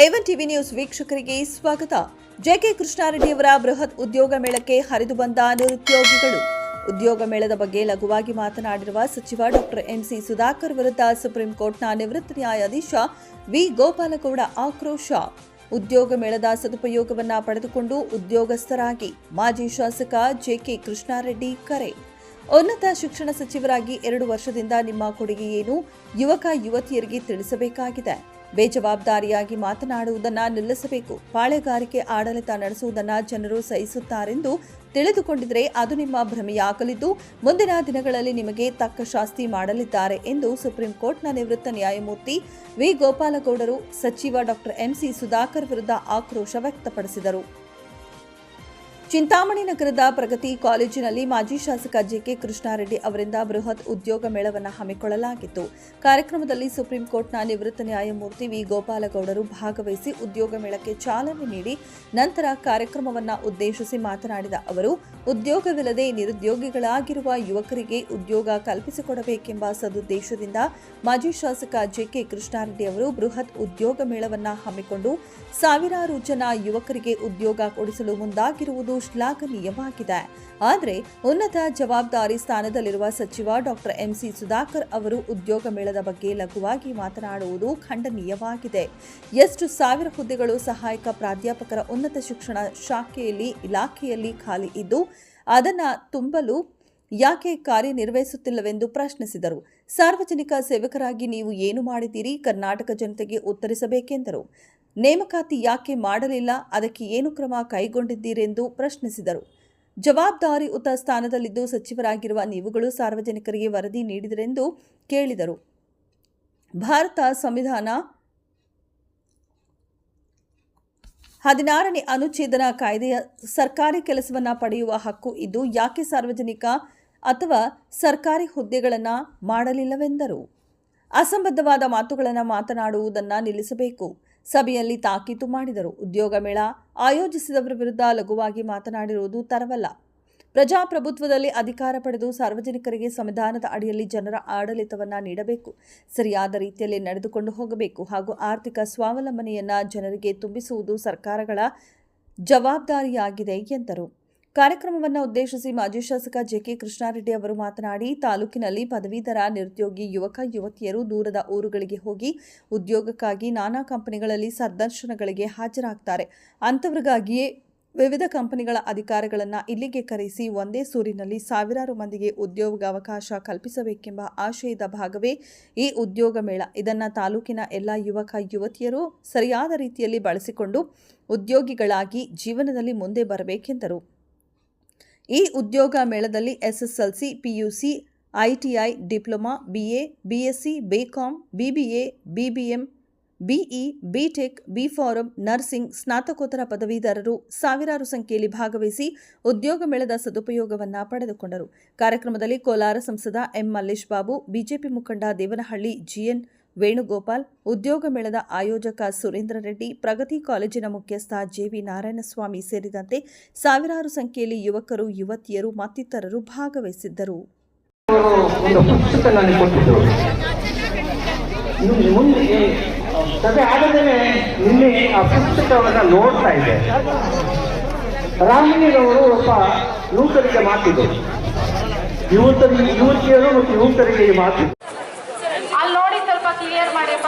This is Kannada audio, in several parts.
ಏವನ್ ಟಿವಿ ನ್ಯೂಸ್ ವೀಕ್ಷಕರಿಗೆ ಸ್ವಾಗತ. ಜೆಕೆ ಕೃಷ್ಣಾರೆಡ್ಡಿಯವರ ಬೃಹತ್ ಉದ್ಯೋಗ ಮೇಳಕ್ಕೆ ಹರಿದು ಬಂದ ನಿರುದ್ಯೋಗಿಗಳು. ಉದ್ಯೋಗ ಮೇಳದ ಬಗ್ಗೆ ಲಘುವಾಗಿ ಮಾತನಾಡಿರುವ ಸಚಿವ ಡಾಕ್ಟರ್ ಎಂಸಿ ಸುಧಾಕರ್ ವಿರುದ್ಧ ಸುಪ್ರೀಂ ಕೋರ್ಟ್ನ ನಿವೃತ್ತ ನ್ಯಾಯಾಧೀಶ ವಿ ಗೋಪಾಲಗೌಡ ಆಕ್ರೋಶ. ಉದ್ಯೋಗ ಮೇಳದ ಸದುಪಯೋಗವನ್ನ ಪಡೆದುಕೊಂಡು ಉದ್ಯೋಗಸ್ಥರಾಗಿ ಮಾಜಿ ಶಾಸಕ ಜೆಕೆ ಕೃಷ್ಣಾರೆಡ್ಡಿ ಕರೆ. ಉನ್ನತ ಶಿಕ್ಷಣ ಸಚಿವರಾಗಿ ಎರಡು ವರ್ಷದಿಂದ ನಿಮ್ಮ ಕೊಡುಗೆ ಏನು? ಯುವಕ ಯುವತಿಯರಿಗೆ ತಿಳಿಸಬೇಕಾಗಿದೆ. ಬೇಜವಾಬ್ದಾರಿಯಾಗಿ ಮಾತನಾಡುವುದನ್ನ ನಿಲ್ಲಿಸಬೇಕು. ಪಾಳೆಗಾರಿಕೆ ಆಡಳಿತ ನಡೆಸುವುದನ್ನ ಜನರು ಸಹಿಸುತ್ತಾರೆಂದು ತಿಳಿದುಕೊಂಡಿದ್ರೆ ಅದು ನಿಮ್ಮ ಭ್ರಮೆಯಾಗಲಿದ್ದು, ಮುಂದಿನ ದಿನಗಳಲ್ಲಿ ನಿಮಗೆ ತಕ್ಕ ಶಾಸ್ತಿ ಮಾಡಲಿದ್ದಾರೆ ಎಂದು ಸುಪ್ರೀಂ ಕೋರ್ಟ್ನ ನಿವೃತ್ತ ನ್ಯಾಯಮೂರ್ತಿ ವಿ ಗೋಪಾಲಗೌಡರು ಸಚಿವ ಡಾಕ್ಟರ್ ಎಂಸಿ ಸುಧಾಕರ್ ವಿರುದ್ಧ ಆಕ್ರೋಶ ವ್ಯಕ್ತಪಡಿಸಿದರು. ಚಿಂತಾಮಣಿ ನಗರದ ಪ್ರಗತಿ ಕಾಲೇಜಿನಲ್ಲಿ ಮಾಜಿ ಶಾಸಕ ಜೆಕೆ ಕೃಷ್ಣಾರೆಡ್ಡಿ ಅವರಿಂದ ಬೃಹತ್ ಉದ್ಯೋಗ ಮೇಳವನ್ನು ಹಮ್ಮಿಕೊಳ್ಳಲಾಗಿತ್ತು. ಕಾರ್ಯಕ್ರಮದಲ್ಲಿ ಸುಪ್ರೀಂ ಕೋರ್ಟ್ನ ನಿವೃತ್ತ ನ್ಯಾಯಮೂರ್ತಿ ವಿ. ಗೋಪಾಲಗೌಡರು ಭಾಗವಹಿಸಿ ಉದ್ಯೋಗ ಮೇಳಕ್ಕೆ ಚಾಲನೆ ನೀಡಿ ನಂತರ ಕಾರ್ಯಕ್ರಮವನ್ನು ಉದ್ದೇಶಿಸಿ ಮಾತನಾಡಿದ ಅವರು, ಉದ್ಯೋಗವಿಲ್ಲದೆ ನಿರುದ್ಯೋಗಿಗಳಾಗಿರುವ ಯುವಕರಿಗೆ ಉದ್ಯೋಗ ಕಲ್ಪಿಸಿಕೊಡಬೇಕೆಂಬ ಸದುದ್ದೇಶದಿಂದ ಮಾಜಿ ಶಾಸಕ ಜೆಕೆ ಕೃಷ್ಣಾರೆಡ್ಡಿ ಅವರು ಬೃಹತ್ ಉದ್ಯೋಗ ಮೇಳವನ್ನು ಹಮ್ಮಿಕೊಂಡು ಸಾವಿರಾರು ಜನ ಯುವಕರಿಗೆ ಉದ್ಯೋಗ ಕೊಡಿಸಲು ಮುಂದಾಗಿರುವುದು ಶ್ಲಾಘನೀಯವಾಗಿದೆ. ಆದರೆ ಉನ್ನತ ಜವಾಬ್ದಾರಿ ಸ್ಥಾನದಲ್ಲಿರುವ ಸಚಿವ ಡಾಕ್ಟರ್ ಎಂಸಿ ಸುಧಾಕರ್ ಅವರು ಉದ್ಯೋಗ ಮೇಳದ ಬಗ್ಗೆ ಲಘುವಾಗಿ ಮಾತನಾಡುವುದು ಖಂಡನೀಯವಾಗಿದೆ. ಎಷ್ಟು ಸಾವಿರ ಹುದ್ದೆಗಳು ಸಹಾಯಕ ಪ್ರಾಧ್ಯಾಪಕರ ಉನ್ನತ ಶಿಕ್ಷಣ ಶಾಖೆಯಲ್ಲಿ, ಇಲಾಖೆಯಲ್ಲಿ ಖಾಲಿ ಇದ್ದು, ಅದನ್ನು ತುಂಬಲು ಯಾಕೆ ಕಾರ್ಯನಿರ್ವಹಿಸುತ್ತಿಲ್ಲವೆಂದು ಪ್ರಶ್ನಿಸಿದರು. ಸಾರ್ವಜನಿಕ ಸೇವಕರಾಗಿ ನೀವು ಏನು ಮಾಡಿದ್ದೀರಿ? ಕರ್ನಾಟಕ ಜನತೆಗೆ ಉತ್ತರಿಸಬೇಕೆಂದರು. ನೇಮಕಾತಿ ಯಾಕೆ ಮಾಡಲಿಲ್ಲ? ಅದಕ್ಕೆ ಏನು ಕ್ರಮ ಕೈಗೊಂಡಿದ್ದೀರೆಂದು ಪ್ರಶ್ನಿಸಿದರು. ಜವಾಬ್ದಾರಿಯುತ ಸ್ಥಾನದಲ್ಲಿದ್ದು ಸಚಿವರಾಗಿರುವ ನೀವುಗಳು ಸಾರ್ವಜನಿಕರಿಗೆ ವರದಿ ನೀಡಿದರೆಂದು ಕೇಳಿದರು. ಭಾರತ ಸಂವಿಧಾನ ಹದಿನಾರನೇ ಅನುಚ್ಛೇದನ ಕಾಯ್ದೆಯ ಸರ್ಕಾರಿ ಕೆಲಸವನ್ನು ಪಡೆಯುವ ಹಕ್ಕು ಇದ್ದು ಯಾಕೆ ಸಾರ್ವಜನಿಕ ಅಥವಾ ಸರ್ಕಾರಿ ಹುದ್ದೆಗಳನ್ನು ಮಾಡಲಿಲ್ಲವೆಂದರು? ಅಸಂಬದ್ಧವಾದ ಮಾತುಗಳನ್ನು ಮಾತನಾಡುವುದನ್ನು ನಿಲ್ಲಿಸಬೇಕು. ಸಭೆಯಲ್ಲಿ ತಾಕೀತು ಮಾಡಿದರು. ಉದ್ಯೋಗ ಮೇಳ ಆಯೋಜಿಸಿದವರ ವಿರುದ್ಧ ಲಘುವಾಗಿ ಮಾತನಾಡಿರುವುದು ತರವಲ್ಲ. ಪ್ರಜಾಪ್ರಭುತ್ವದಲ್ಲಿ ಅಧಿಕಾರ ಪಡೆದು ಸಾರ್ವಜನಿಕರಿಗೆ ಸಂವಿಧಾನದ ಅಡಿಯಲ್ಲಿ ಜನರ ಆಡಳಿತವನ್ನು ನೀಡಬೇಕು. ಸರಿಯಾದ ರೀತಿಯಲ್ಲಿ ನಡೆದುಕೊಂಡು ಹೋಗಬೇಕು ಹಾಗೂ ಆರ್ಥಿಕ ಸ್ವಾವಲಂಬನೆಯನ್ನು ಜನರಿಗೆ ತುಂಬಿಸುವುದು ಸರ್ಕಾರಗಳ ಜವಾಬ್ದಾರಿಯಾಗಿದೆ, ಎಂದರು. ಕಾರ್ಯಕ್ರಮವನ್ನು ಉದ್ದೇಶಿಸಿ ಮಾಜಿ ಶಾಸಕ ಜೆಕೆ ಕೃಷ್ಣಾರೆಡ್ಡಿ ಅವರು ಮಾತನಾಡಿ, ತಾಲೂಕಿನಲ್ಲಿ ಪದವೀಧರ ನಿರುದ್ಯೋಗಿ ಯುವಕ, ಯುವತಿಯರು ದೂರದ ಊರುಗಳಿಗೆ ಹೋಗಿ ಉದ್ಯೋಗಕ್ಕಾಗಿ ನಾನಾ ಕಂಪನಿಗಳಲ್ಲಿ ಸಂದರ್ಶನಗಳಿಗೆ ಹಾಜರಾಗ್ತಾರೆ. ಅಂಥವ್ರಿಗಾಗಿಯೇ ವಿವಿಧ ಕಂಪನಿಗಳ ಅಧಿಕಾರಿಗಳನ್ನು ಇಲ್ಲಿಗೆ ಕರೆಸಿ ಒಂದೇ ಸೂರಿನಲ್ಲಿ ಸಾವಿರಾರು ಮಂದಿಗೆ ಉದ್ಯೋಗಾವಕಾಶ ಕಲ್ಪಿಸಬೇಕೆಂಬ ಆಶಯದ ಭಾಗವೇ ಈ ಉದ್ಯೋಗ ಮೇಳ. ಇದನ್ನು ತಾಲೂಕಿನ ಎಲ್ಲ ಯುವಕ, ಯುವತಿಯರು ಸರಿಯಾದ ರೀತಿಯಲ್ಲಿ ಬಳಸಿಕೊಂಡು ಉದ್ಯೋಗಿಗಳಾಗಿ ಜೀವನದಲ್ಲಿ ಮುಂದೆ ಬರಬೇಕೆಂದರು. ಈ ಉದ್ಯೋಗ ಮೇಳದಲ್ಲಿ SSLC, PUC ITI diploma BA BSc BCom BBA BBM BE BTech BPharm nursing, ಸ್ನಾತಕೋತ್ತರ ಪದವೀಧರರು ಸಾವಿರಾರು ಸಂಖ್ಯೆಯಲ್ಲಿ ಭಾಗವಹಿಸಿ ಉದ್ಯೋಗ ಮೇಳದ ಸದುಪಯೋಗವನ್ನು ಪಡೆದುಕೊಂಡರು. ಕಾರ್ಯಕ್ರಮದಲ್ಲಿ ಕೋಲಾರ ಸಂಸದ ಎಂ ಮಲ್ಲೇಶ್ ಬಾಬು, ಬಿಜೆಪಿ ಮುಖಂಡ ದೇವನಹಳ್ಳಿ ಜಿಎನ್ ವೇಣುಗೋಪಾಲ್, ಉದ್ಯೋಗ ಮೇಳದ ಆಯೋಜಕ ಸುರೇಂದ್ರ ರೆಡ್ಡಿ, ಪ್ರಗತಿ ಕಾಲೇಜಿನ ಮುಖ್ಯಸ್ಥ ಜೆವಿ ನಾರಾಯಣಸ್ವಾಮಿ ಸೇರಿದಂತೆ ಸಾವಿರಾರು ಸಂಖ್ಯೆಯಲ್ಲಿ ಯುವಕರು, ಯುವತಿಯರು, ಮತ್ತಿತರರು ಭಾಗವಹಿಸಿದ್ದರು. ರಾಮಲಿಂಗವರು ಒಬ್ಬ ಯುವಕರಿಗೆ ಯುವತಿಯರು ಮತ್ತು ಯುವಕರಿಗೆ ಮಾತು ಅಲ್ಲಿ ನೋಡಿ ಸ್ವಲ್ಪ ಕ್ಲಿಯರ್ ಮಾಡಿಪ್ಪ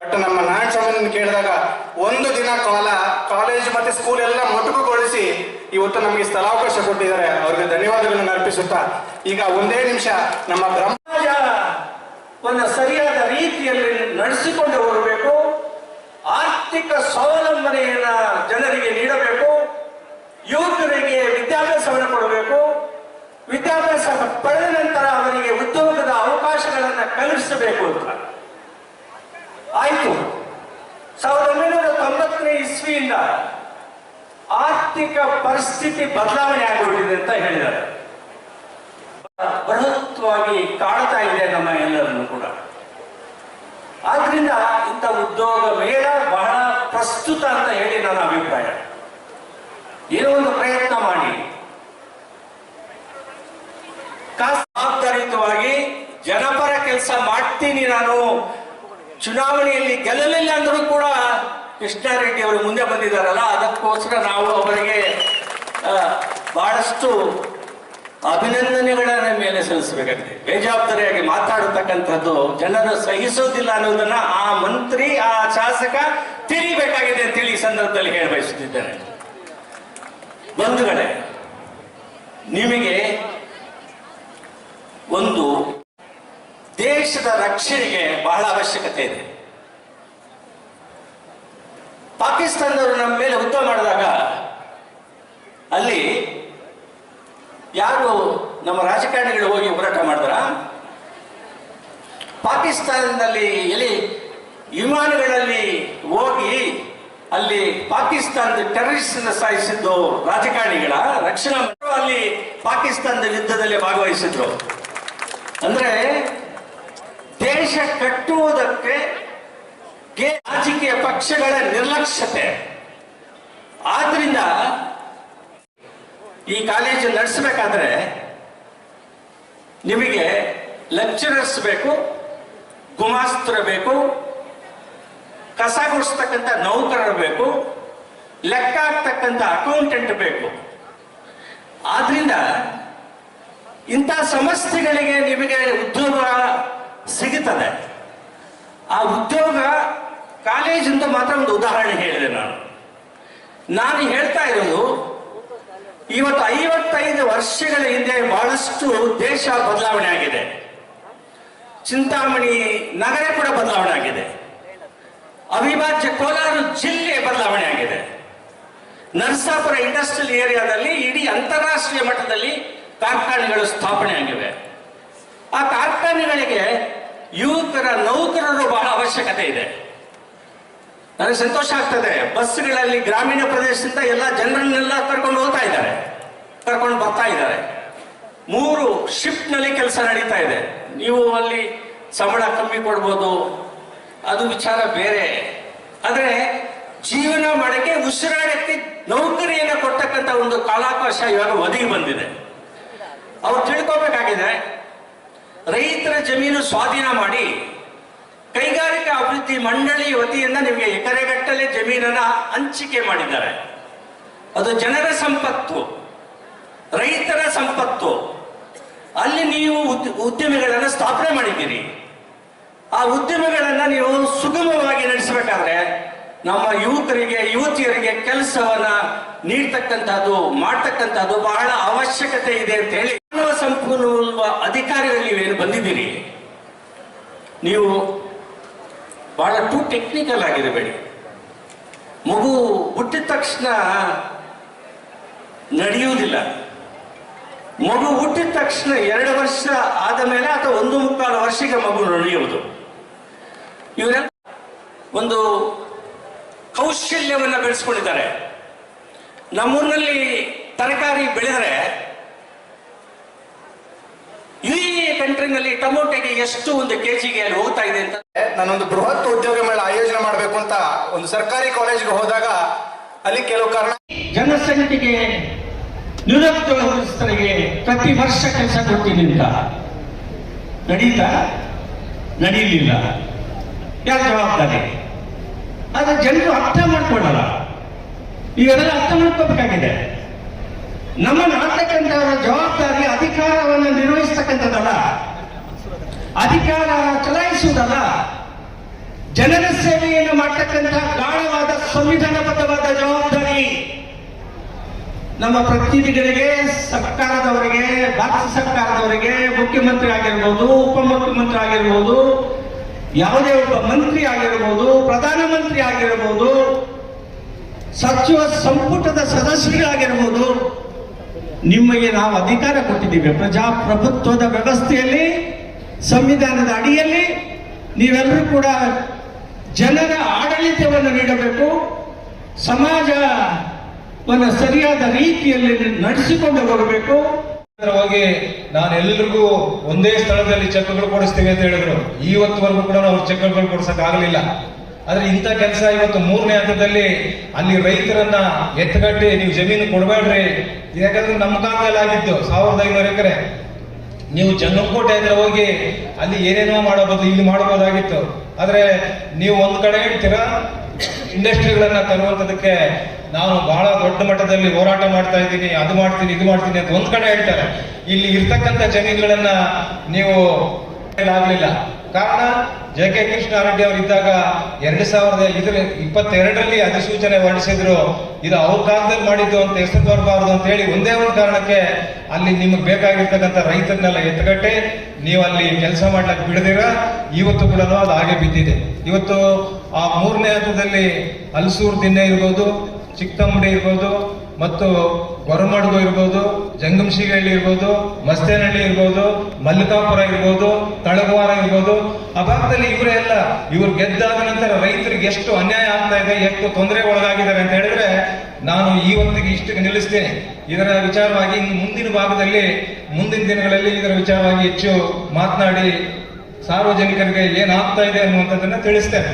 ಬಟ್ ನಮ್ಮ ನಾಯಕಸ್ವಾಮಿನ ಕೇಳಿದಾಗ ಒಂದು ದಿನ ಕಾಲ ಕಾಲೇಜ್ ಮತ್ತೆ ಸ್ಕೂಲ್ ಎಲ್ಲ ಮೊಟಕುಗೊಳಿಸಿ ಇವತ್ತು ನಮಗೆ ಸ್ಥಳಾವಕಾಶ ಕೊಟ್ಟಿದ್ದಾರೆ. ಅವ್ರಿಗೆ ಧನ್ಯವಾದಗಳನ್ನು ಅರ್ಪಿಸುತ್ತಾ ಈಗ ಒಂದೇ ನಿಮಿಷ ನಮ್ಮ ಬ್ರಹ್ಮ ಒಂದು ಸರಿಯಾದ ರೀತಿಯಲ್ಲಿ ನಡೆಸಿಕೊಂಡು ಹೋಗಬೇಕು. ಆರ್ಥಿಕ ಸ್ವಾವಲಂಬನೆಯನ್ನ ಜನರಿಗೆ ನೀಡಬೇಕು. ಯುವಕರಿಗೆ ವಿದ್ಯಾಭ್ಯಾಸವನ್ನು ಕೊಡಬೇಕು. ವಿದ್ಯಾಭ್ಯಾಸ ಪಡೆದ ನಂತರ ಅವರಿಗೆ ಉದ್ಯೋಗದ ಅವಕಾಶಗಳನ್ನು ಕಲ್ಪಿಸಬೇಕು ಅಂತ. ಆಯ್ತು. ಸಾವಿರದ ಒಂಬೈನೂರ ತೊಂಬತ್ತನೇ ಇಸ್ವಿಯಿಂದ ಆರ್ಥಿಕ ಪರಿಸ್ಥಿತಿ ಬದಲಾವಣೆ ಆಗಿಬಿಟ್ಟಿದೆ ಅಂತ ಹೇಳಿದ್ದಾರೆ. ಬೃಹತ್ವಾಗಿ ಕಾಡ್ತಾ ಇದೆ ನಮ್ಮ ಎಲ್ಲರನ್ನು ಕೂಡ. ಆದ್ರಿಂದ ಇಂಥ ಉದ್ಯೋಗ ಮೇಳ ಬಹಳ ಪ್ರಸ್ತುತ ಅಂತ ಹೇಳಿ ನನ್ನ ಅಭಿಪ್ರಾಯ. ಏನೋ ಒಂದು ಪ್ರಯತ್ನ ಮಾಡಿ ಖಾಸ್ ಜವಾಬ್ದಾರಿಯುತವಾಗಿ ನಾನು ಚುನಾವಣೆಯಲ್ಲಿ ಗೆಲ್ಲಲಿಲ್ಲ ಅಂದರೂ ಕೂಡ ಕೃಷ್ಣಾರೆಡ್ಡಿ ಅವರು ಮುಂದೆ ಬಂದಿದ್ದಾರಲ್ಲ, ಅದಕ್ಕೋಸ್ಕರ ನಾವು ಅವರಿಗೆ ಬಹಳಷ್ಟು ಅಭಿನಂದನೆಗಳನ್ನ ಮೇಲೆ ಸಲ್ಲಿಸಬೇಕಾಗಿದೆ. ಬೇಜವಾಬ್ದಾರಿಯಾಗಿ ಮಾತಾಡತಕ್ಕಂಥದ್ದು ಜನರು ಸಹಿಸೋದಿಲ್ಲ ಅನ್ನೋದನ್ನ ಆ ಮಂತ್ರಿ, ಆ ಶಾಸಕ ತಿಳಿಬೇಕಾಗಿದೆ ಅಂತೇಳಿ ಈ ಸಂದರ್ಭದಲ್ಲಿ ಹೇಳ ಬಯಸುತ್ತಿದ್ದೇನೆ. ಬಂಧುಗಳೇ, ನಿಮಗೆ ಒಂದು ದೇಶದ ರಕ್ಷಣೆಗೆ ಬಹಳ ಅವಶ್ಯಕತೆ ಇದೆ. ಪಾಕಿಸ್ತಾನದವರು ನಮ್ಮ ಮೇಲೆ ಯುದ್ಧ ಮಾಡಿದಾಗ ಅಲ್ಲಿ ಯಾರು ನಮ್ಮ ರಾಜಕಾರಣಿಗಳು ಹೋಗಿ ಹೋರಾಟ ಮಾಡಿದ್ರ? ಪಾಕಿಸ್ತಾನದಲ್ಲಿ ಎಲ್ಲಿ ವಿಮಾನಗಳಲ್ಲಿ ಹೋಗಿ ಅಲ್ಲಿ ಪಾಕಿಸ್ತಾನದ ಟೆರರಿಸ್ಟ್ ಸಾಯಿಸಿದ್ದು ರಾಜಕಾರಣಿಗಳ ರಕ್ಷಣಾ ಅಲ್ಲಿ ಪಾಕಿಸ್ತಾನದ ಯುದ್ಧದಲ್ಲಿ ಭಾಗವಹಿಸಿದ್ರು. ಅಂದ್ರೆ ದೇಶ ಕಟ್ಟುವುದಕ್ಕೆ ರಾಜಕೀಯ ಪಕ್ಷಗಳ ನಿರ್ಲಕ್ಷ್ಯತೆ. ಆದ್ರಿಂದ ಈ ಕಾಲೇಜು ನಡೆಸಬೇಕಾದ್ರೆ ನಿಮಗೆ ಲೆಕ್ಚರರ್ಸ್ ಬೇಕು ಗುಮಾಸ್ತ್ರ ಬೇಕು, ಕಸ ಗುಡಿಸ್ತಕ್ಕಂಥ ನೌಕರರು ಬೇಕು, ಲೆಕ್ಕ ಹಾಕ್ತಕ್ಕಂಥ ಅಕೌಂಟೆಂಟ್ ಬೇಕು. ಆದ್ರಿಂದ ಇಂಥ ಸಮಸ್ಯೆಗಳಿಗೆ ನಿಮಗೆ ಉದ್ಯೋಗ ಸಿಗುತ್ತದೆ. ಆ ಉದ್ಯೋಗ ಕಾಲೇಜಿಂದ ಮಾತ್ರ ಒಂದು ಉದಾಹರಣೆ ಹೇಳಿದೆ ನಾನು. ನಾನು ಹೇಳ್ತಾ ಇರೋದು ಇವತ್ತು ಐವತ್ತೈದು ವರ್ಷಗಳ ಹಿಂದೆ ಬಹಳಷ್ಟು ದೇಶ ಬದಲಾವಣೆ ಆಗಿದೆ. ಚಿಂತಾಮಣಿ ನಗರ ಕೂಡ ಬದಲಾವಣೆ ಆಗಿದೆ. ಅವಿಭಾಜ್ಯ ಕೋಲಾರ ಜಿಲ್ಲೆ ಬದಲಾವಣೆ ಆಗಿದೆ. ನರಸಾಪುರ ಇಂಡಸ್ಟ್ರಿಯಲ್ ಏರಿಯಾದಲ್ಲಿ ಇಡೀ ಅಂತಾರಾಷ್ಟ್ರೀಯ ಮಟ್ಟದಲ್ಲಿ ಕಾರ್ಖಾನೆಗಳು ಸ್ಥಾಪನೆ ಆಗಿವೆ ಆ ಕಾರ್ಖಾನೆಗಳಿಗೆ ಯುವಕರ ನೌಕರರು ಬಹಳ ಅವಶ್ಯಕತೆ ಇದೆ. ನನಗೆ ಸಂತೋಷ ಆಗ್ತದೆ. ಬಸ್ಗಳಲ್ಲಿ ಗ್ರಾಮೀಣ ಪ್ರದೇಶದಿಂದ ಎಲ್ಲ ಜನರನ್ನೆಲ್ಲ ಕರ್ಕೊಂಡು ಹೋಗ್ತಾ ಇದ್ದಾರೆ. ಕರ್ಕೊಂಡು ಬರ್ತಾ ಇದ್ದಾರೆ. ಮೂರು ಶಿಫ್ಟ್ನಲ್ಲಿ ಕೆಲಸ ನಡೀತಾ ಇದೆ. ನೀವು ಅಲ್ಲಿ ಸಂಬಳ ಕಮ್ಮಿ ಕೊಡ್ಬೋದು. ಅದು ವಿಚಾರ ಬೇರೆ. ಆದರೆ ಜೀವನ ಮಾಡಕ್ಕೆ ಉಸಿರಾಡಕ್ಕೆ ನೌಕರಿಯನ್ನು ಕೊಡ್ತಕ್ಕಂಥ ಒಂದು ಕಾಲಾವಕಾಶ ಇವಾಗ ಒದಗಿ ಬಂದಿದೆ. ಅವ್ರು ತಿಳ್ಕೋಬೇಕಾಗಿದೆ. ರೈತರ ಜಮೀನು ಸ್ವಾಧೀನ ಮಾಡಿ ಕೈಗಾರಿಕಾ ಅಭಿವೃದ್ಧಿ ಮಂಡಳಿ ವತಿಯಿಂದ ನಿಮಗೆ ಎಕರೆಗಟ್ಟಲೆ ಜಮೀನನ್ನ ಹಂಚಿಕೆ ಮಾಡಿದ್ದಾರೆ. ಅದು ಜನರ ಸಂಪತ್ತು, ರೈತರ ಸಂಪತ್ತು. ಅಲ್ಲಿ ನೀವು ಉದ್- ಉದ್ಯಮಿಗಳನ್ನು ಸ್ಥಾಪನೆ ಮಾಡಿದ್ದೀರಿ. ಆ ಉದ್ಯಮಗಳನ್ನು ನೀವು ಸುಗಮವಾಗಿ ನಡೆಸಬೇಕಾದ್ರೆ ನಮ್ಮ ಯುವಕರಿಗೆ, ಯುವತಿಯರಿಗೆ ಕೆಲಸವನ್ನ ನೀಡ್ತಕ್ಕಂಥದ್ದು ಮಾಡ್ತಕ್ಕಂಥದ್ದು ಬಹಳ ಅವಶ್ಯಕತೆ ಇದೆ ಅಂತ ಹೇಳಿ ಮಾನವ ಸಂಪನ್ಮೂಲ ಅಧಿಕಾರಿಗಳು ನೀವೇನು ಬಂದಿದ್ದೀರಿ? ನೀವು ಬಹಳ ಟೂ ಟೆಕ್ನಿಕಲ್ ಆಗಿರಬೇಡಿ. ಮಗು ಹುಟ್ಟಿದ ತಕ್ಷಣ ನಡೆಯುವುದಿಲ್ಲ. ಮಗು ಹುಟ್ಟಿದ ತಕ್ಷಣ ಎರಡು ವರ್ಷ ಆದ ಮೇಲೆ ಅಥವಾ ಒಂದು ಮುಕ್ಕಾಲು ವರ್ಷಕ್ಕೆ ಮಗು ನಡೆಯುವುದು. ಇವರೆಲ್ಲ ಒಂದು ಕೌಶಲ್ಯವನ್ನು ಬೆಳೆಸ್ಕೊಂಡಿದ್ದಾರೆ. ನಮ್ಮೂರಿನಲ್ಲಿ ತರಕಾರಿ ಬೆಳೆದರೆ ಈ ಕಂಟ್ರಿನಲ್ಲಿ ಟೊಮೊಟೆಗೆ ಎಷ್ಟು ಒಂದು ಕೆಜಿಗೆ ಅಲ್ಲಿ ಹೋಗ್ತಾ ಇದೆ ಅಂತ? ನಾನೊಂದು ಬೃಹತ್ ಉದ್ಯೋಗ ಮೇಳ ಆಯೋಜನೆ ಮಾಡಬೇಕು ಅಂತ ಒಂದು ಸರ್ಕಾರಿ ಕಾಲೇಜ್ಗೆ ಹೋದಾಗ ಅಲ್ಲಿ ಕೆಲವು ಕಾರಣ ಜನಸಂಖ್ಯೆಗೆ ನಿರುದ್ಯೋಗಸ್ಥರಿಗೆ ಪ್ರತಿ ವರ್ಷ ಕೆಲಸ ಕೊಡ್ತೀನಿ ಅಂತ. ನಡೀತಾ? ನಡೀಲಿಲ್ಲ. ಯಾರು ಜವಾಬ್ದಾರಿ? ಆದ್ರೆ ಜನರು ಅರ್ಥ ಮಾಡ್ಕೊಳ್ಳಲ್ಲ ಇವೆಲ್ಲ ಅರ್ಥ ಮಾಡ್ಕೋಬೇಕಾಗಿದೆ. ನಮ್ಮನ್ನು ಆಡ್ತಕ್ಕಂಥವರ ಜವಾಬ್ದಾರಿ ಅಧಿಕಾರವನ್ನು ನಿರ್ವಹಿಸ್ತಕ್ಕಂಥದ್ದಲ್ಲ. ಅಧಿಕಾರ ಚಲಾಯಿಸುವುದಲ್ಲ. ಜನರ ಸೇವೆಯನ್ನು ಮಾಡ್ತಕ್ಕಂಥ ಗಾಢವಾದ ಸಂವಿಧಾನಬದ್ಧವಾದ ಜವಾಬ್ದಾರಿ. ನಮ್ಮ ಪ್ರತಿನಿಧಿಗಳಿಗೆ, ಸರ್ಕಾರದವರಿಗೆ ಭಾರತ ಸರ್ಕಾರದವರಿಗೆ, ಮುಖ್ಯಮಂತ್ರಿ ಆಗಿರ್ಬೋದು, ಉಪಮುಖ್ಯಮಂತ್ರಿ ಆಗಿರ್ಬೋದು, ಯಾವುದೇ ಒಬ್ಬ ಮಂತ್ರಿ ಆಗಿರ್ಬೋದು, ಪ್ರಧಾನಮಂತ್ರಿ ಆಗಿರ್ಬೋದು, ಸಚಿವ ಸಂಪುಟದ ಸದಸ್ಯರಾಗಿರ್ಬೋದು ನಿಮಗೆ ನಾವು ಅಧಿಕಾರ ಕೊಟ್ಟಿದ್ದೀವಿ. ಪ್ರಜಾಪ್ರಭುತ್ವದ ವ್ಯವಸ್ಥೆಯಲ್ಲಿ, ಸಂವಿಧಾನದ ಅಡಿಯಲ್ಲಿ ನೀವೆಲ್ಲರೂ ಕೂಡ ಜನರ ಆಡಳಿತವನ್ನು ನೀಡಬೇಕು. ಸಮಾಜವನ್ನು ಸರಿಯಾದ ರೀತಿಯಲ್ಲಿ ನಡೆಸಿಕೊಂಡು ಹೋಗಬೇಕು. ಹೋಗಿ ನಾನು ಎಲ್ಲರಿಗೂ ಒಂದೇ ಸ್ಥಳದಲ್ಲಿ ಚೆಕ್ಗಳು ಕೊಡಿಸ್ತೀವಿ ಅಂತ ಹೇಳಿದ್ರು. ಇವತ್ತುವರೆಗೂ ಕೂಡ ನಾವು ಚೆಕ್ಗಳು ಕೊಡ್ಸಕ್ ಆಗಲಿಲ್ಲ ಆದ್ರೆ ಇಂಥ ಕೆಲಸ ಇವತ್ತು ಮೂರನೇ ಹಂತದಲ್ಲಿ ಅಲ್ಲಿ ರೈತರನ್ನ ಎತ್ತಗಟ್ಟಿ ನೀವು ಜಮೀನು ಕೊಡಬೇಡ್ರಿ. ಯಾಕಂದ್ರೆ ನಮ್ಮ ಕಾಲದಲ್ಲಿ ಆಗಿತ್ತು, ಸಾವಿರದ ಐನೂರು ಎಕರೆ. ನೀವು ಜಂಗಮಕೋಟೆ ಅಂದ್ರೆ ಹೋಗಿ ಅಲ್ಲಿ ಏನೇನೋ ಮಾಡಬಹುದು, ಇಲ್ಲಿ ಮಾಡಬಹುದಾಗಿತ್ತು. ಆದ್ರೆ ನೀವು ಒಂದ್ ಕಡೆ ಹೇಳ್ತೀರಾ? ಇಂಡಸ್ಟ್ರಿಗಳನ್ನ ತರುವಂತದಕ್ಕೆ ನಾನು ಬಹಳ ದೊಡ್ಡ ಮಟ್ಟದಲ್ಲಿ ಹೋರಾಟ ಮಾಡ್ತಾ ಇದ್ದೀನಿ, ಅದು ಮಾಡ್ತೀನಿ, ಇದು ಮಾಡ್ತೀನಿ ಅಂತ ಒಂದ್ ಕಡೆ ಹೇಳ್ತಾರೆ. ಇಲ್ಲಿ ಇರ್ತಕ್ಕಂಥ ಜಮೀನುಗಳನ್ನ ನೀವು ಆಗ್ಲಿಲ್ಲ. ಕಾರಣ ಜೆ ಕೆ ಕೃಷ್ಣಾರೆಡ್ಡಿ ಅವರು ಇದ್ದಾಗ ಎರಡು ಸಾವಿರದ ಇದ್ರ ಇಪ್ಪತ್ತೆರಡರಲ್ಲಿ ಅಧಿಸೂಚನೆ ಹೊರಡಿಸಿದ್ರು. ಇದು ಅವ್ರ ಕಾಲದಲ್ಲಿ ಮಾಡಿದ್ದು ಅಂತ ಹೆಸರು ಬರಬಾರ್ದು ಅಂತ ಹೇಳಿ ಒಂದೇ ಒಂದು ಕಾರಣಕ್ಕೆ ಅಲ್ಲಿ ನಿಮಗೆ ಬೇಕಾಗಿರ್ತಕ್ಕಂಥ ರೈತರನ್ನೆಲ್ಲ ಎತ್ತಗಟ್ಟೆ ನೀವು ಅಲ್ಲಿ ಕೆಲಸ ಮಾಡ್ಲಿಕ್ಕೆ ಬಿಡದಿರ. ಇವತ್ತು ಕೂಡ ಅದು ಹಾಗೆ ಬಿದ್ದಿದೆ. ಇವತ್ತು ಆ ಮೂರನೇ ಹಂತದಲ್ಲಿ ಹಲಸೂರು ದಿನ್ನೆ ಇರ್ಬೋದು ಚಿಕ್ಕತಂಬಡಿ ಇರ್ಬೋದು ಮತ್ತು ಗೊರಮಡ್ಗು ಇರ್ಬೋದು ಜಂಗಮಶಿಗಳ್ಳಿ ಇರ್ಬೋದು, ಮಸ್ತೇನಹಳ್ಳಿ ಇರ್ಬೋದು, ಮಲ್ಲಿಕಾಪುರ ಇರ್ಬೋದು, ತಳಗುವಾರ ಇರ್ಬೋದು, ಆ ಭಾಗದಲ್ಲಿ ಇವರೇ ಎಲ್ಲ, ಇವ್ರು ಗೆದ್ದಾದ ನಂತರ ರೈತರಿಗೆ ಎಷ್ಟು ಅನ್ಯಾಯ ಆಗ್ತಾ ಇದೆ, ಎಷ್ಟು ತೊಂದರೆ ಒಳಗಾಗಿದ್ದಾರೆ ಅಂತ ಹೇಳಿದ್ರೆ ನಾನು ಈ ಹೊತ್ತಿಗೆ ಇಷ್ಟಕ್ಕೆ ನಿಲ್ಲಿಸ್ತೇನೆ. ಇದರ ವಿಚಾರವಾಗಿ ಇನ್ನು ಮುಂದಿನ ಭಾಗದಲ್ಲಿ, ಮುಂದಿನ ದಿನಗಳಲ್ಲಿ ಇದರ ವಿಚಾರವಾಗಿ ಹೆಚ್ಚು ಮಾತನಾಡಿ ಸಾರ್ವಜನಿಕರಿಗೆ ಏನಾಗ್ತಾ ಇದೆ ಅನ್ನುವಂಥದ್ದನ್ನ ತಿಳಿಸ್ತೇನೆ.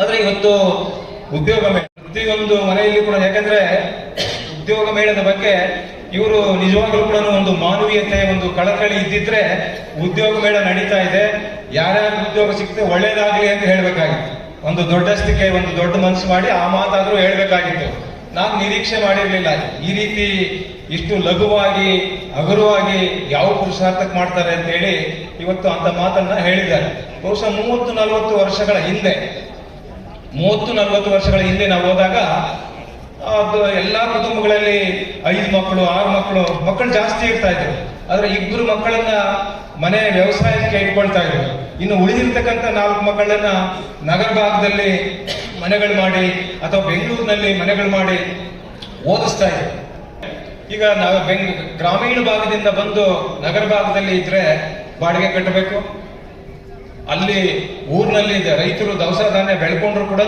ಆದ್ರೆ ಇವತ್ತು ಉದ್ಯೋಗ ಪ್ರತಿಯೊಂದು ಮನೆಯಲ್ಲಿ ಕೂಡ ಯಾಕಂದ್ರೆ ಉದ್ಯೋಗ ಮೇಳದ ಬಗ್ಗೆ ಇವರು ನಿಜವಾಗ್ಲೂ ಕೂಡ ಒಂದು ಮಾನವೀಯತೆ, ಒಂದು ಕಳಕಳಿ ಇದ್ದಿದ್ರೆ ಉದ್ಯೋಗ ಮೇಳ ನಡೀತಾ ಇದೆ. ಯಾರ್ಯಾರು ಉದ್ಯೋಗ ಸಿಕ್ತೆ ಒಳ್ಳೇದಾಗಲಿ ಅಂತ ಹೇಳ್ಬೇಕಾಗಿತ್ತು. ಒಂದು ದೊಡ್ಡಸ್ತಿಕೆ ಒಂದು ದೊಡ್ಡ ಮನಸ್ಸು ಮಾಡಿ ಆ ಮಾತಾದ್ರೂ ಹೇಳ್ಬೇಕಾಗಿತ್ತು. ನಾನು ನಿರೀಕ್ಷೆ ಮಾಡಿರ್ಲಿಲ್ಲ. ಈ ರೀತಿ ಇಷ್ಟು ಲಘುವಾಗಿ, ಹಗುರವಾಗಿ ಯಾವ ಪುರುಷಾರ್ಥಕ್ಕೆ ಮಾಡ್ತಾರೆ ಅಂತ ಹೇಳಿ ಇವತ್ತು ಅಂತ ಮಾತನ್ನ ಹೇಳಿದ್ದಾರೆ. ಬಹುಶಃ ಮೂವತ್ತು ನಲವತ್ತು ವರ್ಷಗಳ ಹಿಂದೆ, ಮೂವತ್ತು ನಲವತ್ತು ವರ್ಷಗಳ ಹಿಂದೆ ನಾವು ಹೋದಾಗ ಅದು ಎಲ್ಲ ಕುಟುಂಬಗಳಲ್ಲಿ ಐದು ಮಕ್ಕಳು, ಆರು ಮಕ್ಕಳು ಮಕ್ಕಳು ಜಾಸ್ತಿ ಇರ್ತಾ ಇದ್ರು. ಆದ್ರೆ ಇಬ್ಬರು ಮಕ್ಕಳನ್ನ ಮನೆ ವ್ಯವಸಾಯಕ್ಕೆ ಇಟ್ಕೊಳ್ತಾ ಇದ್ರು. ಇನ್ನು ಉಳಿದಿರ್ತಕ್ಕಂಥ ನಾಲ್ಕು ಮಕ್ಕಳನ್ನ ನಗರ ಭಾಗದಲ್ಲಿ ಮನೆಗಳು ಮಾಡಿ ಅಥವಾ ಬೆಂಗಳೂರಿನಲ್ಲಿ ಮನೆಗಳು ಮಾಡಿ ಓದಿಸ್ತಾ ಇದ್ರು. ಈಗ ನಾವು ಬೆಂಗ್, ಗ್ರಾಮೀಣ ಭಾಗದಿಂದ ಬಂದು ನಗರ ಭಾಗದಲ್ಲಿ ಇದ್ರೆ ಬಾಡಿಗೆ ಕಟ್ಟಬೇಕು. ಅಲ್ಲಿ ಊರಿನಲ್ಲಿ ರೈತರು ದವಸ ಧಾನ್ಯ ಬೆಳ್ಕೊಂಡ್ರು ಕೂಡ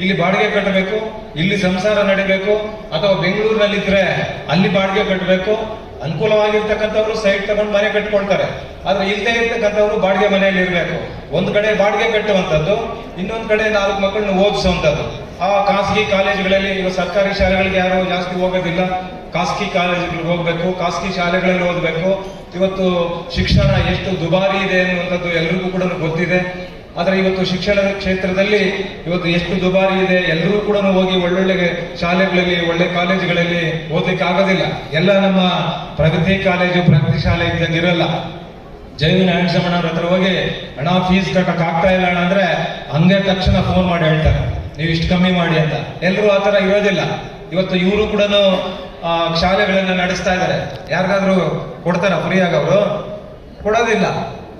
ಇಲ್ಲಿ ಬಾಡಿಗೆ ಕಟ್ಟಬೇಕು, ಇಲ್ಲಿ ಸಂಸಾರ ನಡಿಬೇಕು, ಅಥವಾ ಬೆಂಗಳೂರಿನಲ್ಲಿ ಇದ್ರೆ ಅಲ್ಲಿ ಬಾಡಿಗೆ ಕಟ್ಟಬೇಕು. ಅನುಕೂಲವಾಗಿರ್ತಕ್ಕಂಥವ್ರು ಸೈಟ್ ತಗೊಂಡು ಮನೆ ಕಟ್ಕೊಳ್ತಾರೆ. ಆದ್ರೆ ಇಲ್ಲದೆ ಇರ್ತಕ್ಕಂಥವ್ರು ಬಾಡಿಗೆ ಮನೆಯಲ್ಲಿ ಇರಬೇಕು. ಒಂದ್ ಕಡೆ ಬಾಡಿಗೆ ಕಟ್ಟುವಂಥದ್ದು, ಇನ್ನೊಂದ್ ಕಡೆ ನಾಲ್ಕು ಮಕ್ಕಳನ್ನ ಓದಿಸುವಂಥದ್ದು. ಆ ಖಾಸಗಿ ಕಾಲೇಜುಗಳಲ್ಲಿ ಇವಾಗ ಸರ್ಕಾರಿ ಶಾಲೆಗಳಿಗೆ ಯಾರು ಜಾಸ್ತಿ ಹೋಗೋದಿಲ್ಲ. ಖಾಸಗಿ ಕಾಲೇಜುಗಳಿಗೆ ಹೋಗ್ಬೇಕು, ಖಾಸಗಿ ಶಾಲೆಗಳಲ್ಲಿ ಓದಬೇಕು. ಇವತ್ತು ಶಿಕ್ಷಣ ಎಷ್ಟು ದುಬಾರಿ ಇದೆ ಅನ್ನುವಂಥದ್ದು ಎಲ್ರಿಗೂ ಕೂಡ ಗೊತ್ತಿದೆ. ಆದ್ರೆ ಇವತ್ತು ಶಿಕ್ಷಣದ ಕ್ಷೇತ್ರದಲ್ಲಿ ಇವತ್ತು ಎಷ್ಟು ದುಬಾರಿ ಇದೆ ಎಲ್ಲರೂ ಕೂಡ ಹೋಗಿ ಒಳ್ಳೊಳ್ಳೆ ಶಾಲೆಗಳಲ್ಲಿ, ಒಳ್ಳೆ ಕಾಲೇಜುಗಳಲ್ಲಿ ಓದಲಿಕ್ಕೆ ಆಗೋದಿಲ್ಲ ಎಲ್ಲ ನಮ್ಮ ಪ್ರಗತಿ ಕಾಲೇಜು, ಪ್ರಗತಿ ಶಾಲೆ ಇದ್ದಂಗೆ ಇರಲ್ಲ ಜೈವಿನ ಅವ್ರ ಹತ್ರ ಹೋಗಿ ಹಣ ಫೀಸ್ ಕಟ್ಟಕ್ ಆಗ್ತಾ ಇಲ್ಲ ಅಣ್ಣ, ಅಂದ್ರೆ ಹಂಗೆ ತಕ್ಷಣ ಫೋನ್ ಮಾಡಿ ಹೇಳ್ತಾರೆ. ನೀವು ಇಷ್ಟು ಕಮ್ಮಿ ಮಾಡಿ ಅಂತ. ಎಲ್ಲರೂ ಆ ಥರ ಇರೋದಿಲ್ಲ. ಇವತ್ತು ಇವರು ಕೂಡ ಶಾಲೆಗಳನ್ನ ನಡೆಸ್ತಾ ಇದ್ದಾರೆ ಯಾರಿಗಾದ್ರೂ ಕೊಡ್ತಾರ? ಫ್ರೀಯಾಗಿ ಅವರು ಕೊಡೋದಿಲ್ಲ.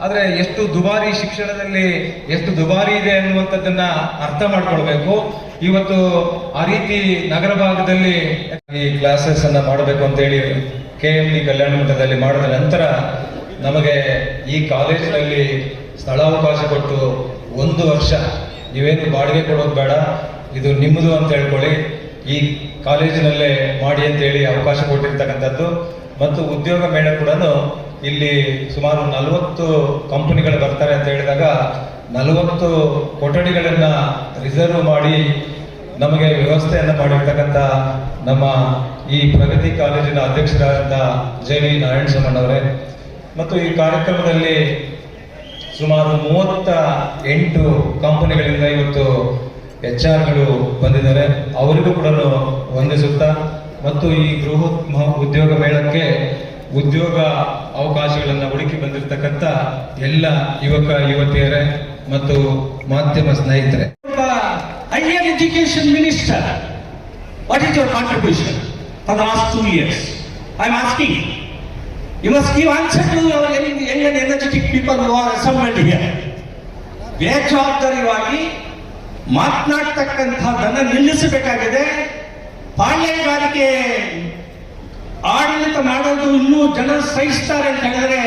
ಆದ್ರೆ ಎಷ್ಟು ದುಬಾರಿ ಶಿಕ್ಷಣದಲ್ಲಿ, ಎಷ್ಟು ದುಬಾರಿ ಇದೆ ಅನ್ನುವಂಥದ್ದನ್ನ ಅರ್ಥ ಮಾಡ್ಕೊಳ್ಬೇಕು. ಇವತ್ತು ಆ ರೀತಿ ನಗರ ಭಾಗದಲ್ಲಿ ಈ ಕ್ಲಾಸಸ್ ಅನ್ನ ಮಾಡಬೇಕು ಅಂತ ಹೇಳಿ ಕೆ ಎಂ ಡಿ ಕಲ್ಯಾಣ ಮಠದಲ್ಲಿ ಮಾಡಿದ ನಂತರ ನಮಗೆ ಈ ಕಾಲೇಜಿನಲ್ಲಿ ಸ್ಥಳಾವಕಾಶ ಕೊಟ್ಟು ಒಂದು ವರ್ಷ ನೀವೇನು ಬಾಡಿಗೆ ಕೊಡೋದು ಬೇಡ, ಇದು ನಿಮ್ಮದು ಅಂತ ಹೇಳ್ಕೊಳ್ಳಿ. ಈ ಕಾಲೇಜಿನಲ್ಲೇ ಮಾಡಿ ಅಂತ ಹೇಳಿ ಅವಕಾಶ ಕೊಟ್ಟಿರ್ತಕ್ಕಂಥದ್ದು. ಮತ್ತು ಉದ್ಯೋಗ ಮೇಳ ಕೂಡ ಇಲ್ಲಿ ಸುಮಾರು ನಲವತ್ತು ಕಂಪನಿಗಳು ಬರ್ತಾರೆ ಅಂತ ಹೇಳಿದಾಗ ನಲವತ್ತು ಕೊಠಡಿಗಳನ್ನ ರಿಸರ್ವ್ ಮಾಡಿ ನಮಗೆ ವ್ಯವಸ್ಥೆಯನ್ನು ಮಾಡಿರ್ತಕ್ಕಂಥ ನಮ್ಮ ಈ ಪ್ರಗತಿ ಕಾಲೇಜಿನ ಅಧ್ಯಕ್ಷರಾದಂಥ ಜೆ ವಿ ನಾರಾಯಣ ಮತ್ತು ಈ ಕಾರ್ಯಕ್ರಮದಲ್ಲಿ ಸುಮಾರು ಮೂವತ್ತ ಎಂಟು ಕಂಪನಿಗಳಿಂದ ಇವತ್ತು ಎಚ್ ಆರ್ಗಳು ಬಂದಿದ್ದಾರೆ. ಅವರಿಗೂ ಕೂಡ ವಂದಿಸುತ್ತಾ ಮತ್ತು ಈ ಗೃಹ ಉದ್ಯೋಗ ಮೇಳಕ್ಕೆ ಉದ್ಯೋಗ ಅವಕಾಶಗಳನ್ನು ಹುಡುಕಿ ಬಂದಿರತಕ್ಕಂತ ಎಲ್ಲ ಯುವಕ, ಯುವತಿಯರೇ ಮತ್ತು ಮಾಧ್ಯಮ ಸ್ನೇಹಿತರೆ. Higher education minister what is your contribution for last two years I am asking you must give answer to any any and energetic people you are assembled here ಬೇಜವಾಬ್ದಾರಿಯಾಗಿ ನಿಲ್ಲಿಸಬೇಕಾಗಿದೆ? ಪಾಳ್ಯಗಾರಿಕೆ ಆಡಳಿತ ಮಾಡೋದು ಇನ್ನೂ ಜನರು ಸಹಿಸ್ತಾರೆ ಅಂತ ಹೇಳಿದ್ರೆ